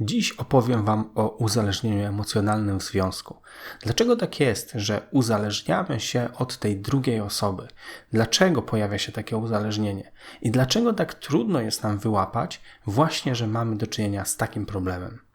Dziś opowiem Wam o uzależnieniu emocjonalnym w związku. Dlaczego tak jest, że uzależniamy się od tej drugiej osoby? Dlaczego pojawia się takie uzależnienie? I dlaczego tak trudno jest nam wyłapać właśnie, że mamy do czynienia z takim problemem?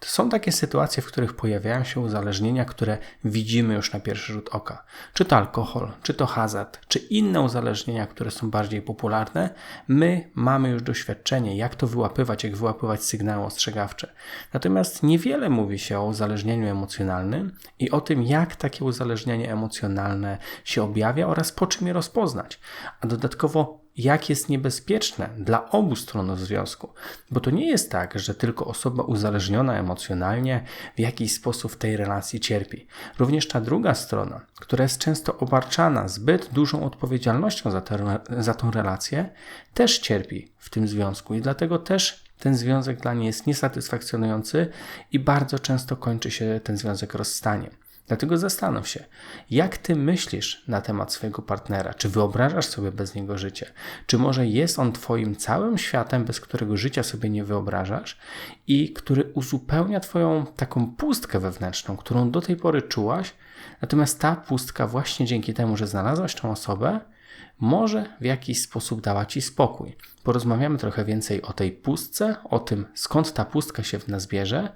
To są takie sytuacje, w których pojawiają się uzależnienia, które widzimy już na pierwszy rzut oka. Czy to alkohol, czy to hazard, czy inne uzależnienia, które są bardziej popularne. My mamy już doświadczenie, jak to wyłapywać, jak wyłapywać sygnały ostrzegawcze. Natomiast niewiele mówi się o uzależnieniu emocjonalnym i o tym, jak takie uzależnienie emocjonalne się objawia oraz po czym je rozpoznać. A dodatkowo jak jest niebezpieczne dla obu stron związku. Bo to nie jest tak, że tylko osoba uzależniona emocjonalnie w jakiś sposób w tej relacji cierpi. Również ta druga strona, która jest często obarczana zbyt dużą odpowiedzialnością za, te, za tą relację, też cierpi w tym związku i dlatego też ten związek dla niej jest niesatysfakcjonujący i bardzo często kończy się ten związek rozstaniem. Dlatego zastanów się, jak ty myślisz na temat swojego partnera? Czy wyobrażasz sobie bez niego życie? Czy może jest on twoim całym światem, bez którego życia sobie nie wyobrażasz i który uzupełnia twoją taką pustkę wewnętrzną, którą do tej pory czułaś? Natomiast ta pustka, właśnie dzięki temu, że znalazłaś tą osobę, może w jakiś sposób dała Ci spokój. Porozmawiamy trochę więcej o tej pustce, o tym skąd ta pustka się w nas bierze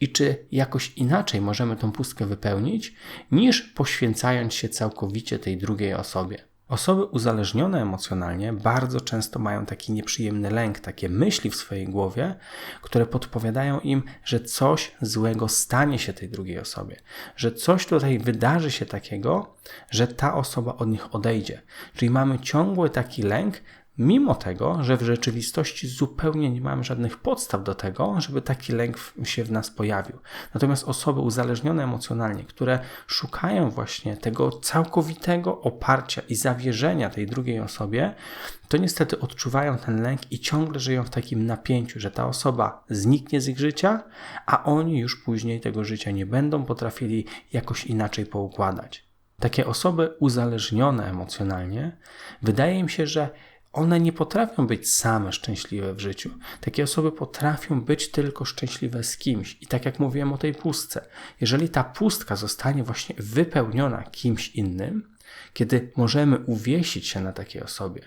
i czy jakoś inaczej możemy tą pustkę wypełnić, niż poświęcając się całkowicie tej drugiej osobie. Osoby uzależnione emocjonalnie bardzo często mają taki nieprzyjemny lęk, takie myśli w swojej głowie, które podpowiadają im, że coś złego stanie się tej drugiej osobie, że coś tutaj wydarzy się takiego, że ta osoba od nich odejdzie. Czyli mamy ciągły taki lęk, mimo tego, że w rzeczywistości zupełnie nie mamy żadnych podstaw do tego, żeby taki lęk się w nas pojawił. Natomiast osoby uzależnione emocjonalnie, które szukają właśnie tego całkowitego oparcia i zawierzenia tej drugiej osobie, to niestety odczuwają ten lęk i ciągle żyją w takim napięciu, że ta osoba zniknie z ich życia, a oni już później tego życia nie będą potrafili jakoś inaczej poukładać. Takie osoby uzależnione emocjonalnie, wydaje im się, że one nie potrafią być same szczęśliwe w życiu. Takie osoby potrafią być tylko szczęśliwe z kimś. I tak jak mówiłem o tej pustce, jeżeli ta pustka zostanie właśnie wypełniona kimś innym, kiedy możemy uwiesić się na takiej osobie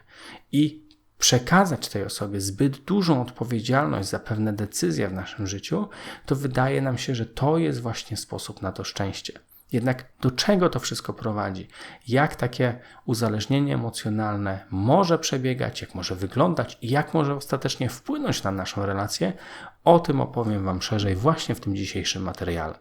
i przekazać tej osobie zbyt dużą odpowiedzialność za pewne decyzje w naszym życiu, to wydaje nam się, że to jest właśnie sposób na to szczęście. Jednak do czego to wszystko prowadzi? Jak takie uzależnienie emocjonalne może przebiegać, jak może wyglądać i jak może ostatecznie wpłynąć na naszą relację? O tym opowiem Wam szerzej właśnie w tym dzisiejszym materiale.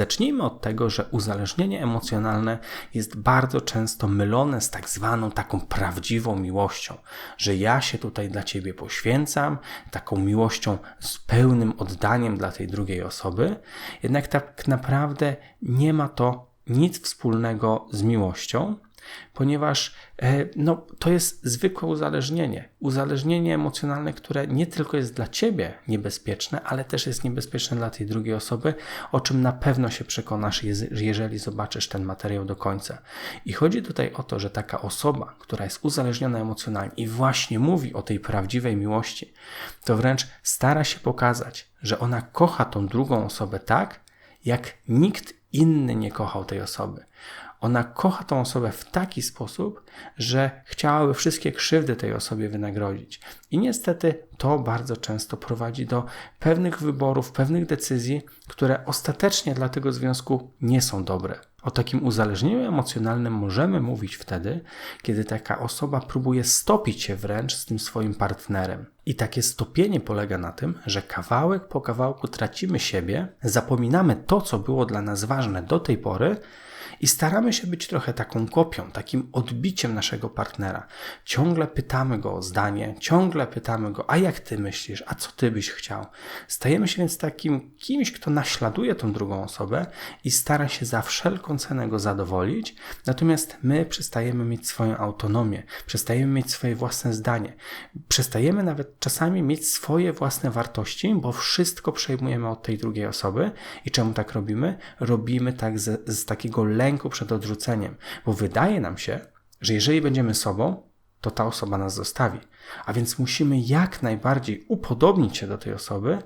Zacznijmy od tego, że uzależnienie emocjonalne jest bardzo często mylone z tak zwaną taką prawdziwą miłością, że ja się tutaj dla ciebie poświęcam, taką miłością z pełnym oddaniem dla tej drugiej osoby. Jednak tak naprawdę nie ma to nic wspólnego z miłością, ponieważ e, no, to jest zwykłe uzależnienie. Uzależnienie emocjonalne, które nie tylko jest dla ciebie niebezpieczne, ale też jest niebezpieczne dla tej drugiej osoby, o czym na pewno się przekonasz, jeżeli zobaczysz ten materiał do końca. I chodzi tutaj o to, że taka osoba, która jest uzależniona emocjonalnie i właśnie mówi o tej prawdziwej miłości, to wręcz stara się pokazać, że ona kocha tą drugą osobę tak, jak nikt inny nie kochał tej osoby. Ona kocha tą osobę w taki sposób, że chciałaby wszystkie krzywdy tej osobie wynagrodzić. I niestety to bardzo często prowadzi do pewnych wyborów, pewnych decyzji, które ostatecznie dla tego związku nie są dobre. O takim uzależnieniu emocjonalnym możemy mówić wtedy, kiedy taka osoba próbuje stopić się wręcz z tym swoim partnerem. I takie stopienie polega na tym, że kawałek po kawałku tracimy siebie, zapominamy to, co było dla nas ważne do tej pory, i staramy się być trochę taką kopią, takim odbiciem naszego partnera. Ciągle pytamy go o zdanie, ciągle pytamy go, a jak ty myślisz, a co ty byś chciał. Stajemy się więc takim kimś, kto naśladuje tą drugą osobę i stara się za wszelką cenę go zadowolić, natomiast my przestajemy mieć swoją autonomię, przestajemy mieć swoje własne zdanie, przestajemy nawet czasami mieć swoje własne wartości, bo wszystko przejmujemy od tej drugiej osoby. I czemu tak robimy? Robimy tak z, z takiego lęku przed odrzuceniem, bo wydaje nam się, że jeżeli będziemy sobą, to ta osoba nas zostawi. A więc musimy jak najbardziej upodobnić się do tej osoby,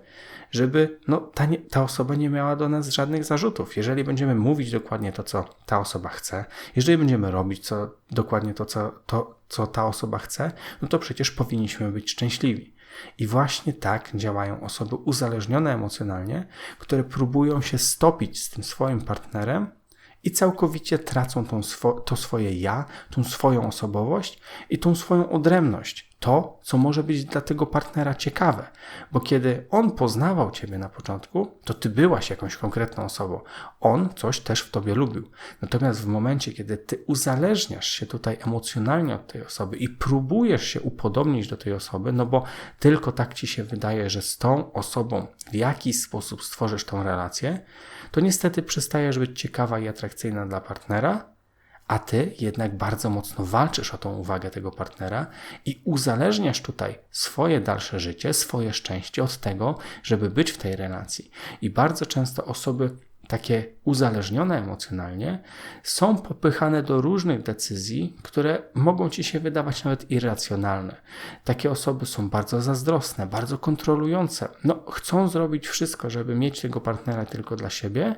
żeby no, ta, nie, ta osoba nie miała do nas żadnych zarzutów. Jeżeli będziemy mówić dokładnie to, co ta osoba chce, jeżeli będziemy robić co, dokładnie to co, to, co ta osoba chce, no to przecież powinniśmy być szczęśliwi. I właśnie tak działają osoby uzależnione emocjonalnie, które próbują się stopić z tym swoim partnerem i całkowicie tracą tą swo to swoje ja, tą swoją osobowość i tą swoją odrębność. To, co może być dla tego partnera ciekawe, bo kiedy on poznawał ciebie na początku, to ty byłaś jakąś konkretną osobą. On coś też w tobie lubił. Natomiast w momencie, kiedy ty uzależniasz się tutaj emocjonalnie od tej osoby i próbujesz się upodobnić do tej osoby, no bo tylko tak ci się wydaje, że z tą osobą w jakiś sposób stworzysz tą relację, to niestety przestajesz być ciekawa i atrakcyjna dla partnera, a ty jednak bardzo mocno walczysz o tą uwagę tego partnera i uzależniasz tutaj swoje dalsze życie, swoje szczęście od tego, żeby być w tej relacji. I bardzo często osoby takie uzależnione emocjonalnie, są popychane do różnych decyzji, które mogą ci się wydawać nawet irracjonalne. Takie osoby są bardzo zazdrosne, bardzo kontrolujące. No, chcą zrobić wszystko, żeby mieć tego partnera tylko dla siebie,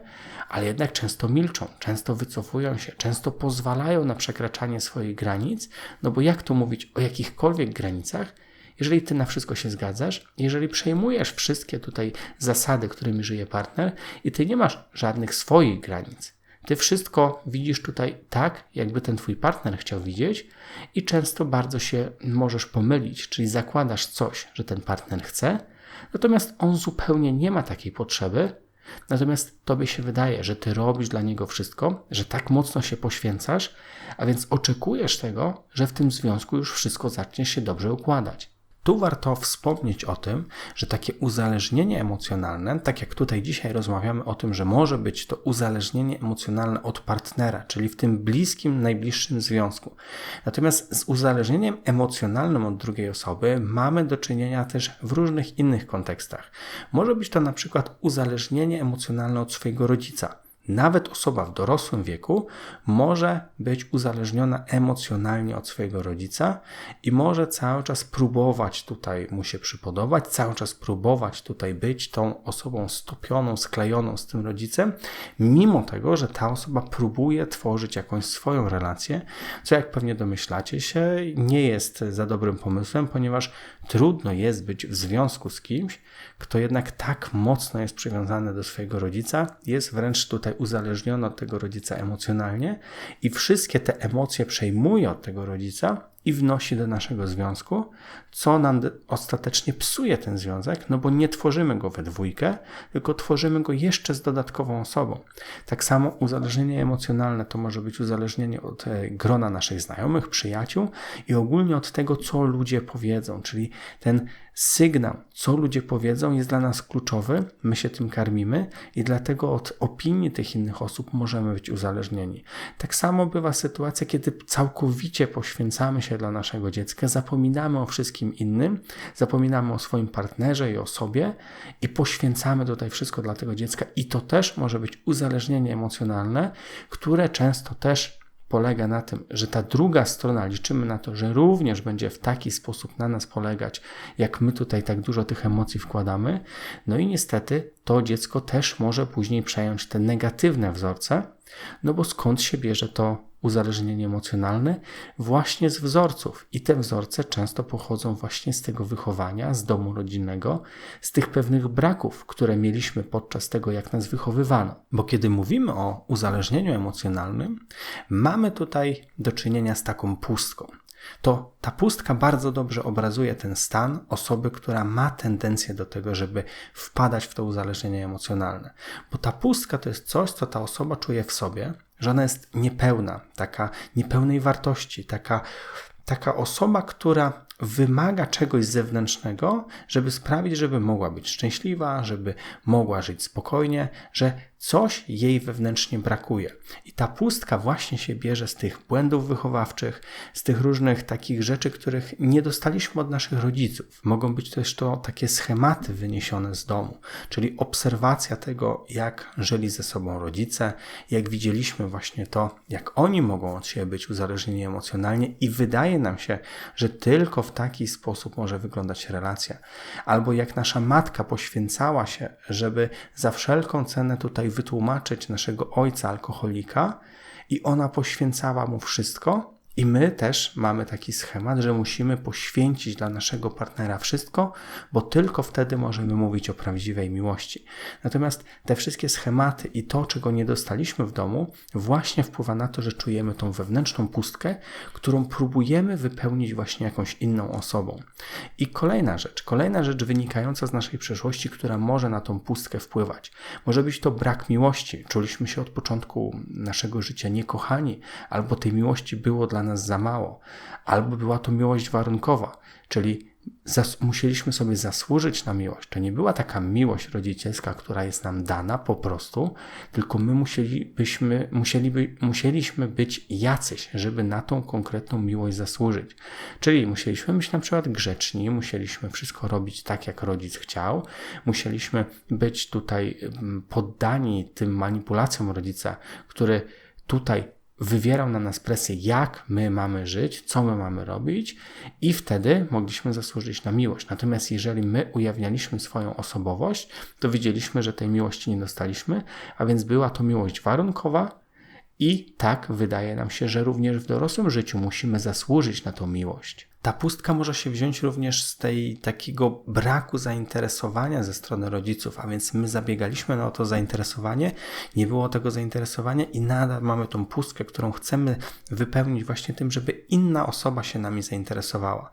ale jednak często milczą, często wycofują się, często pozwalają na przekraczanie swoich granic, no bo jak tu mówić o jakichkolwiek granicach, jeżeli ty na wszystko się zgadzasz, jeżeli przejmujesz wszystkie tutaj zasady, którymi żyje partner i ty nie masz żadnych swoich granic, ty wszystko widzisz tutaj tak, jakby ten twój partner chciał widzieć, i często bardzo się możesz pomylić, czyli zakładasz coś, że ten partner chce, natomiast on zupełnie nie ma takiej potrzeby. Natomiast tobie się wydaje, że ty robisz dla niego wszystko, że tak mocno się poświęcasz, a więc oczekujesz tego, że w tym związku już wszystko zacznie się dobrze układać. Tu warto wspomnieć o tym, że takie uzależnienie emocjonalne, tak jak tutaj dzisiaj rozmawiamy o tym, że może być to uzależnienie emocjonalne od partnera, czyli w tym bliskim, najbliższym związku. Natomiast z uzależnieniem emocjonalnym od drugiej osoby mamy do czynienia też w różnych innych kontekstach. Może być to na przykład uzależnienie emocjonalne od swojego rodzica. Nawet osoba w dorosłym wieku może być uzależniona emocjonalnie od swojego rodzica i może cały czas próbować tutaj mu się przypodobać, cały czas próbować tutaj być tą osobą stopioną, sklejoną z tym rodzicem, mimo tego, że ta osoba próbuje tworzyć jakąś swoją relację, co jak pewnie domyślacie się, nie jest za dobrym pomysłem, ponieważ trudno jest być w związku z kimś, kto jednak tak mocno jest przywiązany do swojego rodzica, jest wręcz tutaj uzależniony od tego rodzica emocjonalnie i wszystkie te emocje przejmuje od tego rodzica i wnosi do naszego związku, co nam ostatecznie psuje ten związek, no bo nie tworzymy go we dwójkę, tylko tworzymy go jeszcze z dodatkową osobą. Tak samo uzależnienie emocjonalne to może być uzależnienie od e, grona naszych znajomych, przyjaciół i ogólnie od tego, co ludzie powiedzą, czyli ten sygnał, co ludzie powiedzą, jest dla nas kluczowy, my się tym karmimy i dlatego od opinii tych innych osób możemy być uzależnieni. Tak samo bywa sytuacja, kiedy całkowicie poświęcamy się dla naszego dziecka, zapominamy o wszystkim innym, zapominamy o swoim partnerze i o sobie i poświęcamy tutaj wszystko dla tego dziecka, i to też może być uzależnienie emocjonalne, które często też polega na tym, że ta druga strona liczymy na to, że również będzie w taki sposób na nas polegać, jak my tutaj tak dużo tych emocji wkładamy. No i niestety to dziecko też może później przejąć te negatywne wzorce, no bo skąd się bierze to uzależnienie emocjonalne? Właśnie z wzorców. I te wzorce często pochodzą właśnie z tego wychowania, z domu rodzinnego, z tych pewnych braków, które mieliśmy podczas tego, jak nas wychowywano. Bo kiedy mówimy o uzależnieniu emocjonalnym, mamy tutaj do czynienia z taką pustką to ta pustka bardzo dobrze obrazuje ten stan osoby, która ma tendencję do tego, żeby wpadać w to uzależnienie emocjonalne. Bo ta pustka to jest coś, co ta osoba czuje w sobie, że ona jest niepełna, taka niepełnej wartości, taka, taka osoba, która wymaga czegoś zewnętrznego, żeby sprawić, żeby mogła być szczęśliwa, żeby mogła żyć spokojnie, że coś jej wewnętrznie brakuje. I ta pustka właśnie się bierze z tych błędów wychowawczych, z tych różnych takich rzeczy, których nie dostaliśmy od naszych rodziców. Mogą być też to takie schematy wyniesione z domu, czyli obserwacja tego, jak żyli ze sobą rodzice, jak widzieliśmy właśnie to, jak oni mogą od siebie być uzależnieni emocjonalnie i wydaje nam się, że tylko w taki sposób może wyglądać relacja. Albo jak nasza matka poświęcała się, żeby za wszelką cenę tutaj wytłumaczyć naszego ojca alkoholika i ona poświęcała mu wszystko, i my też mamy taki schemat, że musimy poświęcić dla naszego partnera wszystko, bo tylko wtedy możemy mówić o prawdziwej miłości. Natomiast te wszystkie schematy i to, czego nie dostaliśmy w domu, właśnie wpływa na to, że czujemy tą wewnętrzną pustkę, którą próbujemy wypełnić właśnie jakąś inną osobą. I kolejna rzecz, kolejna rzecz wynikająca z naszej przeszłości, która może na tą pustkę wpływać. Może być to brak miłości. Czuliśmy się od początku naszego życia niekochani, albo tej miłości było dla nas za mało, albo była to miłość warunkowa, czyli musieliśmy sobie zasłużyć na miłość. To nie była taka miłość rodzicielska, która jest nam dana po prostu, tylko my musielibyśmy, musieliby, musieliśmy być jacyś, żeby na tą konkretną miłość zasłużyć. Czyli musieliśmy być na przykład grzeczni, musieliśmy wszystko robić tak, jak rodzic chciał, musieliśmy być tutaj mm, poddani tym manipulacjom rodzica, który tutaj wywierał na nas presję, jak my mamy żyć, co my mamy robić, i wtedy mogliśmy zasłużyć na miłość. Natomiast jeżeli my ujawnialiśmy swoją osobowość, to widzieliśmy, że tej miłości nie dostaliśmy, a więc była to miłość warunkowa, i tak wydaje nam się, że również w dorosłym życiu musimy zasłużyć na tą miłość. Ta pustka może się wziąć również z tej takiego braku zainteresowania ze strony rodziców, a więc my zabiegaliśmy na to zainteresowanie, nie było tego zainteresowania i nadal mamy tą pustkę, którą chcemy wypełnić właśnie tym, żeby inna osoba się nami zainteresowała.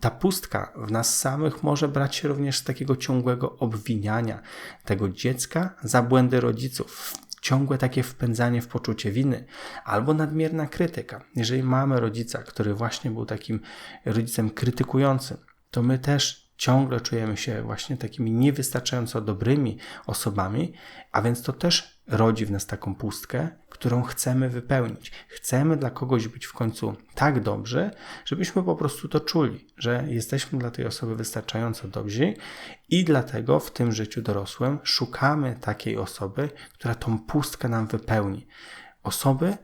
Ta pustka w nas samych może brać się również z takiego ciągłego obwiniania tego dziecka za błędy rodziców ciągłe takie wpędzanie w poczucie winy albo nadmierna krytyka. Jeżeli mamy rodzica, który właśnie był takim rodzicem krytykującym, to my też ciągle czujemy się właśnie takimi niewystarczająco dobrymi osobami, a więc to też rodzi w nas taką pustkę, którą chcemy wypełnić. Chcemy dla kogoś być w końcu tak dobrzy, żebyśmy po prostu to czuli, że jesteśmy dla tej osoby wystarczająco dobrzy i dlatego w tym życiu dorosłym szukamy takiej osoby, która tą pustkę nam wypełni. Osoby,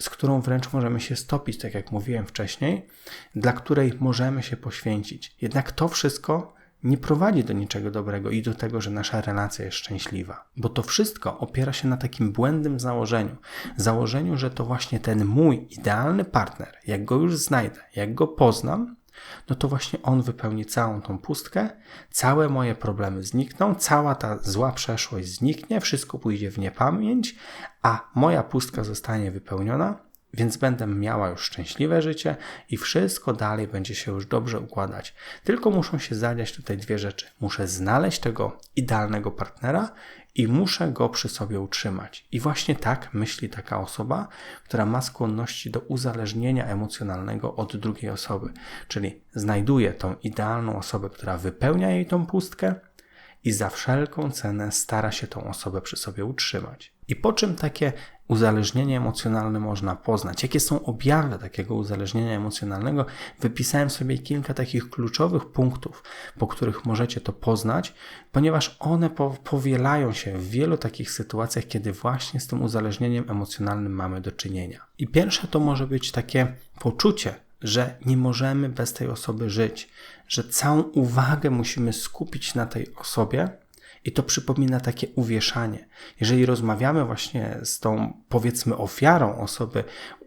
z którą wręcz możemy się stopić, tak jak mówiłem wcześniej, dla której możemy się poświęcić. Jednak to wszystko nie prowadzi do niczego dobrego i do tego, że nasza relacja jest szczęśliwa. Bo to wszystko opiera się na takim błędnym założeniu. Założeniu, że to właśnie ten mój idealny partner, jak go już znajdę, jak go poznam, no to właśnie on wypełni całą tą pustkę, całe moje problemy znikną, cała ta zła przeszłość zniknie, wszystko pójdzie w niepamięć, a moja pustka zostanie wypełniona więc będę miała już szczęśliwe życie i wszystko dalej będzie się już dobrze układać. Tylko muszą się zadziać tutaj dwie rzeczy. Muszę znaleźć tego idealnego partnera i muszę go przy sobie utrzymać. I właśnie tak myśli taka osoba, która ma skłonności do uzależnienia emocjonalnego od drugiej osoby. Czyli znajduje tą idealną osobę, która wypełnia jej tą pustkę i za wszelką cenę stara się tą osobę przy sobie utrzymać. I po czym takie uzależnienie emocjonalne można poznać? Jakie są objawy takiego uzależnienia emocjonalnego? Wypisałem sobie kilka takich kluczowych punktów, po których możecie to poznać, ponieważ one powielają się w wielu takich sytuacjach, kiedy właśnie z tym uzależnieniem emocjonalnym mamy do czynienia. I pierwsze to może być takie poczucie, że nie możemy bez tej osoby żyć, że całą uwagę musimy skupić na tej osobie, i to przypomina takie uwieszanie. Jeżeli rozmawiamy właśnie z tą, powiedzmy, ofiarą osoby,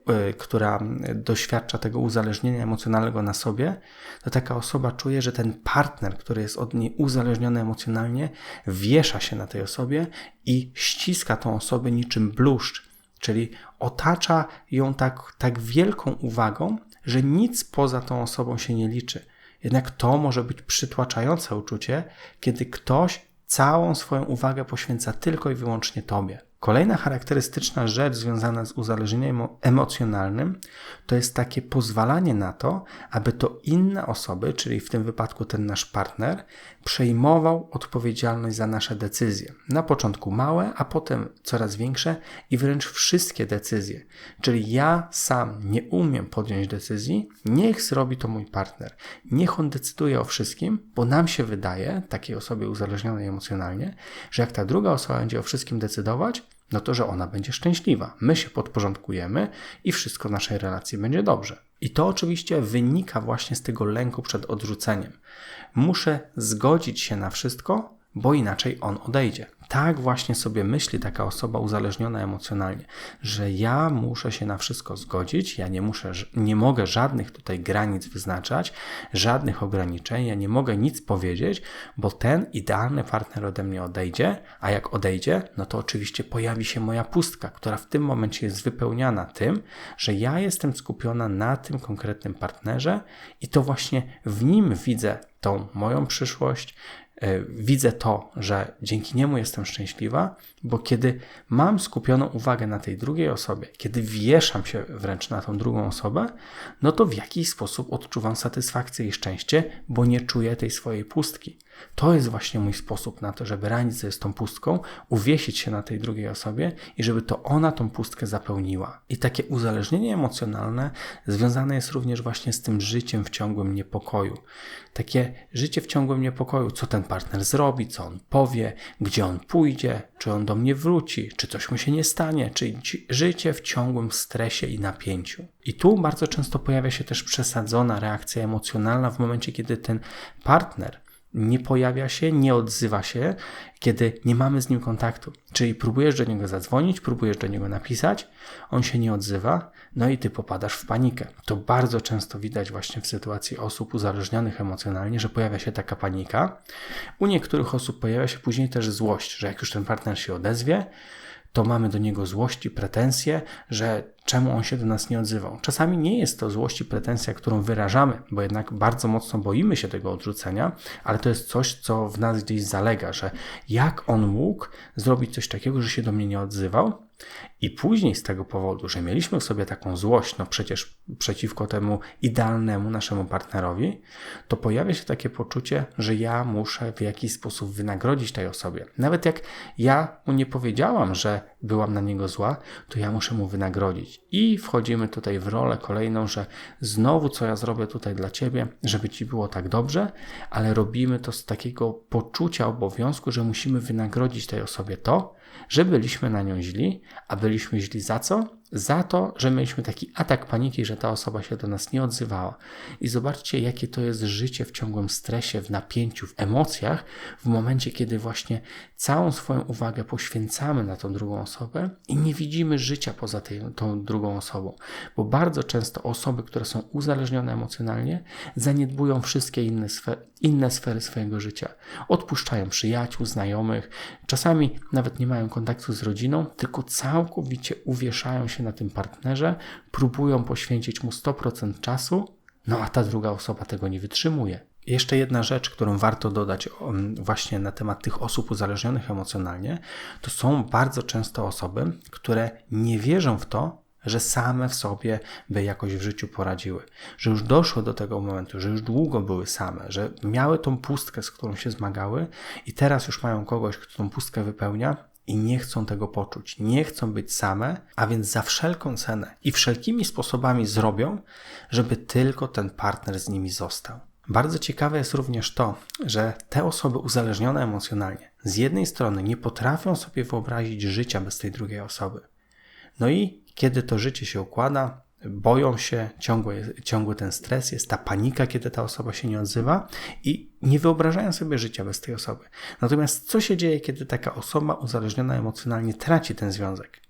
yy, która doświadcza tego uzależnienia emocjonalnego na sobie, to taka osoba czuje, że ten partner, który jest od niej uzależniony emocjonalnie, wiesza się na tej osobie i ściska tą osobę niczym bluszcz, czyli otacza ją tak, tak wielką uwagą, że nic poza tą osobą się nie liczy. Jednak to może być przytłaczające uczucie, kiedy ktoś całą swoją uwagę poświęca tylko i wyłącznie Tobie. Kolejna charakterystyczna rzecz związana z uzależnieniem emocjonalnym to jest takie pozwalanie na to, aby to inne osoby, czyli w tym wypadku ten nasz partner, przejmował odpowiedzialność za nasze decyzje. Na początku małe, a potem coraz większe i wręcz wszystkie decyzje. Czyli ja sam nie umiem podjąć decyzji, niech zrobi to mój partner. Niech on decyduje o wszystkim, bo nam się wydaje, takiej osobie uzależnionej emocjonalnie, że jak ta druga osoba będzie o wszystkim decydować, no to że ona będzie szczęśliwa. My się podporządkujemy i wszystko w naszej relacji będzie dobrze. I to oczywiście wynika właśnie z tego lęku przed odrzuceniem. Muszę zgodzić się na wszystko, bo inaczej on odejdzie tak właśnie sobie myśli taka osoba uzależniona emocjonalnie, że ja muszę się na wszystko zgodzić, ja nie muszę, nie mogę żadnych tutaj granic wyznaczać, żadnych ograniczeń, ja nie mogę nic powiedzieć, bo ten idealny partner ode mnie odejdzie, a jak odejdzie, no to oczywiście pojawi się moja pustka, która w tym momencie jest wypełniana tym, że ja jestem skupiona na tym konkretnym partnerze i to właśnie w nim widzę tą moją przyszłość, widzę to, że dzięki niemu jestem szczęśliwa, bo kiedy mam skupioną uwagę na tej drugiej osobie, kiedy wieszam się wręcz na tą drugą osobę, no to w jakiś sposób odczuwam satysfakcję i szczęście, bo nie czuję tej swojej pustki. To jest właśnie mój sposób na to, żeby radzić sobie z tą pustką, uwiesić się na tej drugiej osobie i żeby to ona tą pustkę zapełniła. I takie uzależnienie emocjonalne związane jest również właśnie z tym życiem w ciągłym niepokoju. Takie życie w ciągłym niepokoju, co ten partner zrobi, co on powie, gdzie on pójdzie, czy on do mnie wróci, czy coś mu się nie stanie, czyli życie w ciągłym stresie i napięciu. I tu bardzo często pojawia się też przesadzona reakcja emocjonalna w momencie, kiedy ten partner nie pojawia się, nie odzywa się, kiedy nie mamy z nim kontaktu. Czyli próbujesz do niego zadzwonić, próbujesz do niego napisać, on się nie odzywa, no i ty popadasz w panikę. To bardzo często widać właśnie w sytuacji osób uzależnionych emocjonalnie, że pojawia się taka panika. U niektórych osób pojawia się później też złość, że jak już ten partner się odezwie, to mamy do niego złość i pretensje, że czemu on się do nas nie odzywał. Czasami nie jest to złość i pretensja, którą wyrażamy, bo jednak bardzo mocno boimy się tego odrzucenia, ale to jest coś, co w nas gdzieś zalega, że jak on mógł zrobić coś takiego, że się do mnie nie odzywał, i później z tego powodu, że mieliśmy w sobie taką złość, no przecież przeciwko temu idealnemu naszemu partnerowi, to pojawia się takie poczucie, że ja muszę w jakiś sposób wynagrodzić tej osobie. Nawet jak ja mu nie powiedziałam, że byłam na niego zła, to ja muszę mu wynagrodzić. I wchodzimy tutaj w rolę kolejną, że znowu co ja zrobię tutaj dla ciebie, żeby ci było tak dobrze, ale robimy to z takiego poczucia obowiązku, że musimy wynagrodzić tej osobie to, że byliśmy na nią źli, a byliśmy źli za co? Za to, że mieliśmy taki atak paniki, że ta osoba się do nas nie odzywała. I zobaczcie, jakie to jest życie w ciągłym stresie, w napięciu, w emocjach, w momencie, kiedy właśnie całą swoją uwagę poświęcamy na tą drugą osobę i nie widzimy życia poza tej, tą drugą osobą. Bo bardzo często osoby, które są uzależnione emocjonalnie, zaniedbują wszystkie inne, sfery, inne sfery swojego życia. Odpuszczają przyjaciół, znajomych, czasami nawet nie mają kontaktu z rodziną, tylko całkowicie uwieszają się na tym partnerze, próbują poświęcić mu 100% czasu, no a ta druga osoba tego nie wytrzymuje. Jeszcze jedna rzecz, którą warto dodać właśnie na temat tych osób uzależnionych emocjonalnie, to są bardzo często osoby, które nie wierzą w to, że same w sobie by jakoś w życiu poradziły, że już doszło do tego momentu, że już długo były same, że miały tą pustkę, z którą się zmagały i teraz już mają kogoś, kto tą pustkę wypełnia i nie chcą tego poczuć, nie chcą być same, a więc za wszelką cenę i wszelkimi sposobami zrobią, żeby tylko ten partner z nimi został. Bardzo ciekawe jest również to, że te osoby uzależnione emocjonalnie z jednej strony nie potrafią sobie wyobrazić życia bez tej drugiej osoby. No i kiedy to życie się układa, boją się, ciągły, ciągły ten stres, jest ta panika, kiedy ta osoba się nie odzywa i nie wyobrażają sobie życia bez tej osoby. Natomiast co się dzieje, kiedy taka osoba uzależniona emocjonalnie traci ten związek?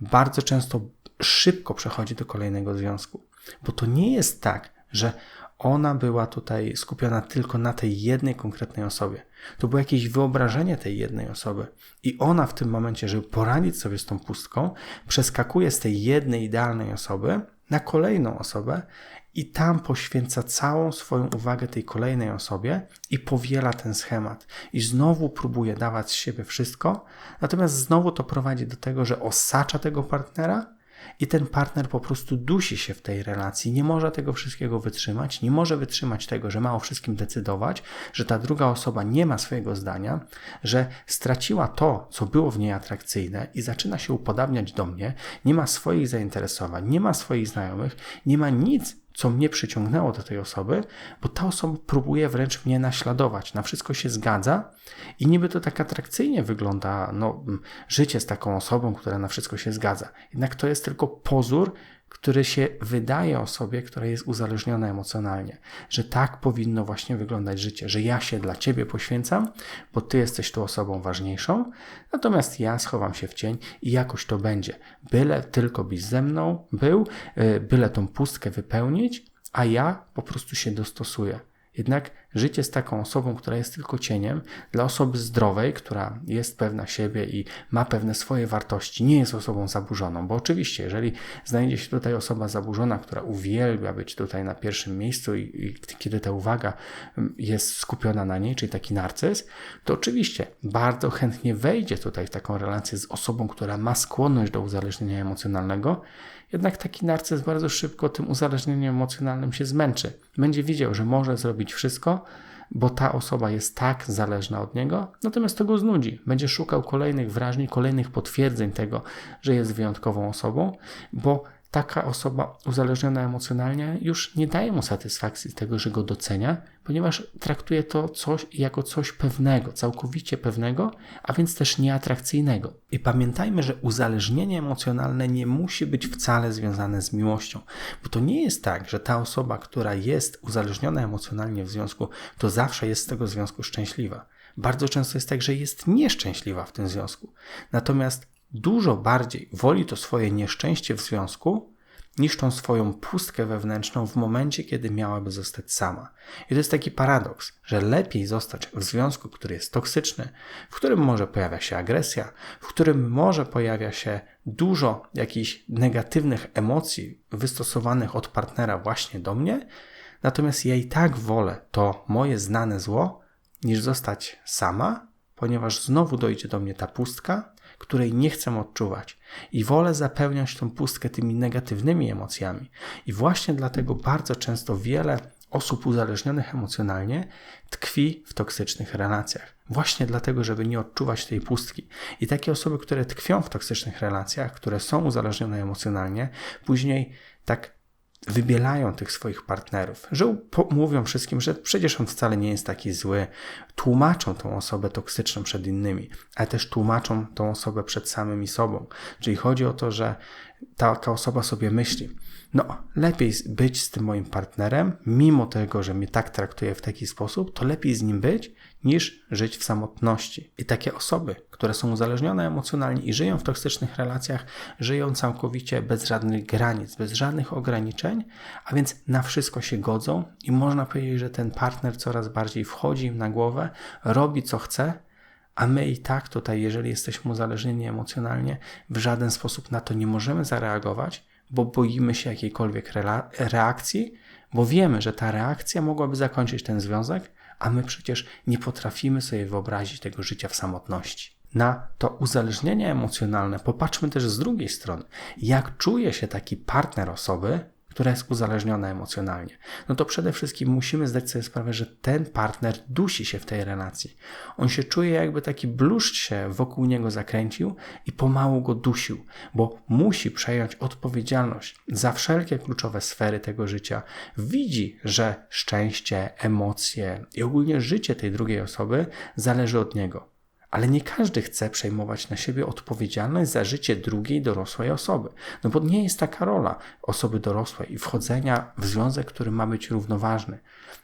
Bardzo często szybko przechodzi do kolejnego związku, bo to nie jest tak, że ona była tutaj skupiona tylko na tej jednej konkretnej osobie. To było jakieś wyobrażenie tej jednej osoby. I ona w tym momencie, żeby poradzić sobie z tą pustką, przeskakuje z tej jednej idealnej osoby na kolejną osobę i tam poświęca całą swoją uwagę tej kolejnej osobie i powiela ten schemat. I znowu próbuje dawać z siebie wszystko, natomiast znowu to prowadzi do tego, że osacza tego partnera i ten partner po prostu dusi się w tej relacji, nie może tego wszystkiego wytrzymać, nie może wytrzymać tego, że ma o wszystkim decydować, że ta druga osoba nie ma swojego zdania, że straciła to, co było w niej atrakcyjne i zaczyna się upodabniać do mnie, nie ma swoich zainteresowań, nie ma swoich znajomych, nie ma nic, co mnie przyciągnęło do tej osoby, bo ta osoba próbuje wręcz mnie naśladować, na wszystko się zgadza i niby to tak atrakcyjnie wygląda no, życie z taką osobą, która na wszystko się zgadza. Jednak to jest tylko pozór, który się wydaje osobie, która jest uzależniona emocjonalnie, że tak powinno właśnie wyglądać życie, że ja się dla ciebie poświęcam, bo ty jesteś tą osobą ważniejszą, natomiast ja schowam się w cień i jakoś to będzie. Byle tylko byś ze mną był, y, byle tą pustkę wypełnić, a ja po prostu się dostosuję. Jednak życie z taką osobą, która jest tylko cieniem, dla osoby zdrowej, która jest pewna siebie i ma pewne swoje wartości, nie jest osobą zaburzoną. Bo oczywiście, jeżeli znajdzie się tutaj osoba zaburzona, która uwielbia być tutaj na pierwszym miejscu i, i kiedy ta uwaga mm, jest skupiona na niej, czyli taki narcyz, to oczywiście bardzo chętnie wejdzie tutaj w taką relację z osobą, która ma skłonność do uzależnienia emocjonalnego jednak taki narcyz bardzo szybko tym uzależnieniem emocjonalnym się zmęczy. Będzie widział, że może zrobić wszystko, bo ta osoba jest tak zależna od niego, natomiast to go znudzi. Będzie szukał kolejnych wrażeń, kolejnych potwierdzeń tego, że jest wyjątkową osobą, bo taka osoba uzależniona emocjonalnie już nie daje mu satysfakcji z tego, że go docenia, ponieważ traktuje to coś jako coś pewnego, całkowicie pewnego, a więc też nieatrakcyjnego. I pamiętajmy, że uzależnienie emocjonalne nie musi być wcale związane z miłością, bo to nie jest tak, że ta osoba, która jest uzależniona emocjonalnie w związku, to zawsze jest z tego związku szczęśliwa. Bardzo często jest tak, że jest nieszczęśliwa w tym związku. Natomiast dużo bardziej woli to swoje nieszczęście w związku, niż tą swoją pustkę wewnętrzną w momencie, kiedy miałaby zostać sama. I to jest taki paradoks, że lepiej zostać w związku, który jest toksyczny, w którym może pojawia się agresja, w którym może pojawia się dużo jakichś negatywnych emocji wystosowanych od partnera właśnie do mnie, natomiast ja i tak wolę to moje znane zło, niż zostać sama, ponieważ znowu dojdzie do mnie ta pustka, której nie chcę odczuwać i wolę zapełniać tą pustkę tymi negatywnymi emocjami. I właśnie dlatego bardzo często wiele osób uzależnionych emocjonalnie tkwi w toksycznych relacjach. Właśnie dlatego, żeby nie odczuwać tej pustki. I takie osoby, które tkwią w toksycznych relacjach, które są uzależnione emocjonalnie, później tak wybielają tych swoich partnerów, że mówią wszystkim, że przecież on wcale nie jest taki zły, tłumaczą tą osobę toksyczną przed innymi, ale też tłumaczą tą osobę przed samymi sobą. Czyli chodzi o to, że taka osoba sobie myśli, no lepiej być z tym moim partnerem, mimo tego, że mnie tak traktuje w taki sposób, to lepiej z nim być, niż żyć w samotności. I takie osoby, które są uzależnione emocjonalnie i żyją w toksycznych relacjach, żyją całkowicie bez żadnych granic, bez żadnych ograniczeń, a więc na wszystko się godzą i można powiedzieć, że ten partner coraz bardziej wchodzi im na głowę, robi co chce, a my i tak tutaj, jeżeli jesteśmy uzależnieni emocjonalnie, w żaden sposób na to nie możemy zareagować, bo boimy się jakiejkolwiek reakcji, bo wiemy, że ta reakcja mogłaby zakończyć ten związek, a my przecież nie potrafimy sobie wyobrazić tego życia w samotności. Na to uzależnienie emocjonalne popatrzmy też z drugiej strony. Jak czuje się taki partner osoby, która jest uzależniona emocjonalnie, no to przede wszystkim musimy zdać sobie sprawę, że ten partner dusi się w tej relacji. On się czuje, jakby taki bluszcz się wokół niego zakręcił i pomału go dusił, bo musi przejąć odpowiedzialność za wszelkie kluczowe sfery tego życia. Widzi, że szczęście, emocje i ogólnie życie tej drugiej osoby zależy od niego. Ale nie każdy chce przejmować na siebie odpowiedzialność za życie drugiej dorosłej osoby. No bo nie jest taka rola osoby dorosłej i wchodzenia w związek, który ma być równoważny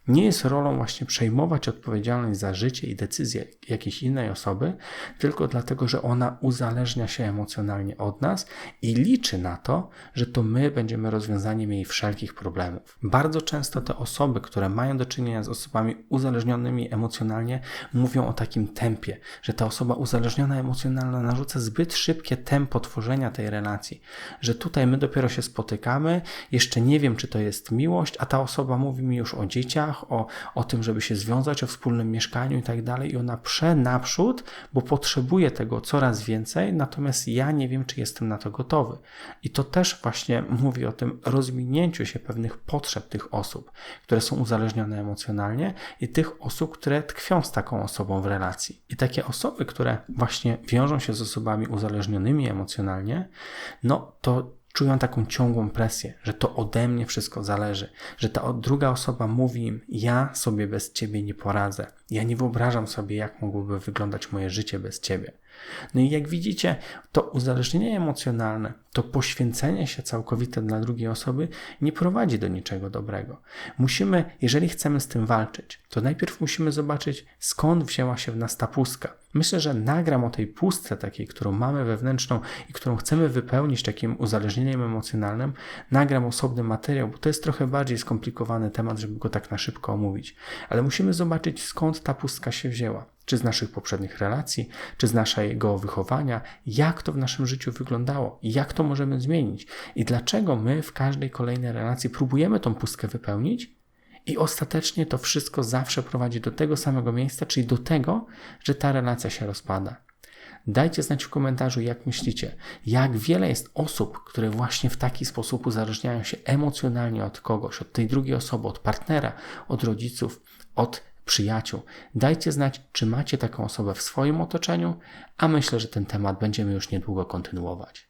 nie jest rolą właśnie przejmować odpowiedzialność za życie i decyzje jakiejś innej osoby, tylko dlatego, że ona uzależnia się emocjonalnie od nas i liczy na to, że to my będziemy rozwiązaniem jej wszelkich problemów. Bardzo często te osoby, które mają do czynienia z osobami uzależnionymi emocjonalnie, mówią o takim tempie, że ta osoba uzależniona emocjonalna narzuca zbyt szybkie tempo tworzenia tej relacji, że tutaj my dopiero się spotykamy, jeszcze nie wiem, czy to jest miłość, a ta osoba mówi mi już o dzieciach, o, o tym, żeby się związać, o wspólnym mieszkaniu i tak dalej, i ona prze naprzód, bo potrzebuje tego coraz więcej, natomiast ja nie wiem, czy jestem na to gotowy. I to też właśnie mówi o tym rozwinięciu się pewnych potrzeb tych osób, które są uzależnione emocjonalnie i tych osób, które tkwią z taką osobą w relacji. I takie które właśnie wiążą się z osobami uzależnionymi emocjonalnie, no to czują taką ciągłą presję, że to ode mnie wszystko zależy, że ta druga osoba mówi im: Ja sobie bez ciebie nie poradzę, ja nie wyobrażam sobie, jak mogłoby wyglądać moje życie bez ciebie. No i jak widzicie, to uzależnienie emocjonalne, to poświęcenie się całkowite dla drugiej osoby nie prowadzi do niczego dobrego. Musimy, jeżeli chcemy z tym walczyć, to najpierw musimy zobaczyć, skąd wzięła się w nas ta pustka. Myślę, że nagram o tej pustce takiej, którą mamy wewnętrzną i którą chcemy wypełnić takim uzależnieniem emocjonalnym, nagram osobny materiał, bo to jest trochę bardziej skomplikowany temat, żeby go tak na szybko omówić. Ale musimy zobaczyć, skąd ta pustka się wzięła. Czy z naszych poprzednich relacji, czy z naszego wychowania, jak to w naszym życiu wyglądało, jak to możemy zmienić? I dlaczego my w każdej kolejnej relacji próbujemy tą pustkę wypełnić. I ostatecznie to wszystko zawsze prowadzi do tego samego miejsca, czyli do tego, że ta relacja się rozpada. Dajcie znać w komentarzu, jak myślicie, jak wiele jest osób, które właśnie w taki sposób uzależniają się emocjonalnie od kogoś, od tej drugiej osoby, od partnera, od rodziców, od przyjaciół. Dajcie znać, czy macie taką osobę w swoim otoczeniu, a myślę, że ten temat będziemy już niedługo kontynuować.